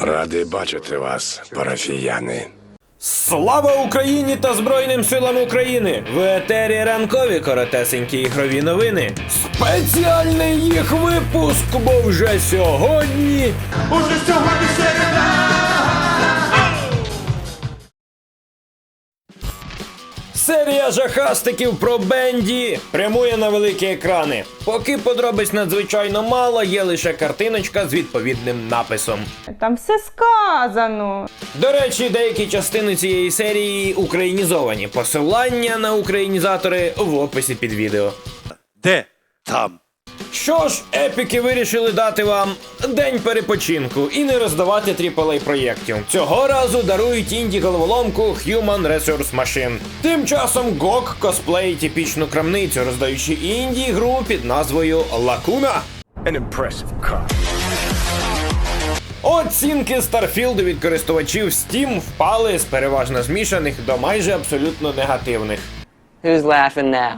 Радий бачити вас, парафіяни. Слава Україні та Збройним силам України! В етері ранкові коротесенькі ігрові новини. Спеціальний їх випуск, бо вже сьогодні. Уже сьогодні середа. Серія жахастиків про Бенді прямує на великі екрани. Поки подробиць надзвичайно мало, є лише картиночка з відповідним написом. Там все сказано. До речі, деякі частини цієї серії українізовані. Посилання на українізатори в описі під відео. Де там? Що ж, епіки вирішили дати вам день перепочинку і не роздавати AAA проєктів. Цього разу дарують інді головоломку Human Resource Machine. Тим часом GOG косплеїть епічну крамницю, роздаючи інді гру під назвою Лакуна. An impressive car. Оцінки Starfield від користувачів Steam впали з переважно змішаних до майже абсолютно негативних. Who's laughing now?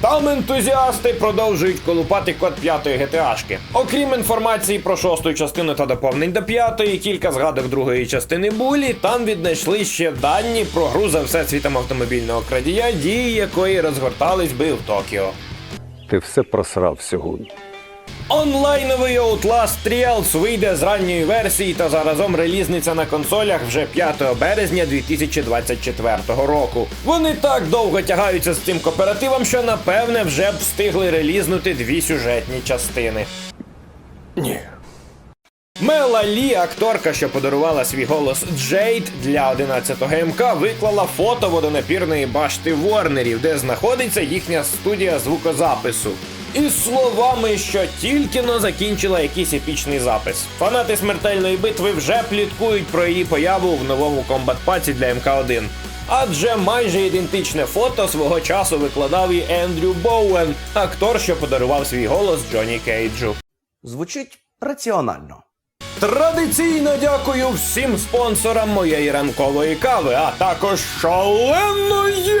Там ентузіасти продовжують колупати код п'ятої ГТАшки. Окрім інформації про шосту частину та доповнень до п'ятої, кілька згадок другої частини булі, там віднайшли ще дані про гру за всесвітом автомобільного крадія, дії якої розгортались би в Токіо. Ти все просрав сьогодні. Онлайновий Outlast Trials вийде з ранньої версії та заразом релізниця на консолях вже 5 березня 2024 року. Вони так довго тягаються з цим кооперативом, що напевне вже б встигли релізнути дві сюжетні частини. Ні. Мела Лі, акторка, що подарувала свій голос Джейд для 11-го МК, виклала фото водонапірної башти Ворнерів, де знаходиться їхня студія звукозапису. Із словами, що тільки но закінчила якийсь епічний запис. Фанати смертельної битви вже пліткують про її появу в новому комбат-паці для МК1. Адже майже ідентичне фото свого часу викладав і Ендрю Боуен, актор, що подарував свій голос Джоні Кейджу. Звучить раціонально. Традиційно дякую всім спонсорам моєї ранкової кави, а також шаленої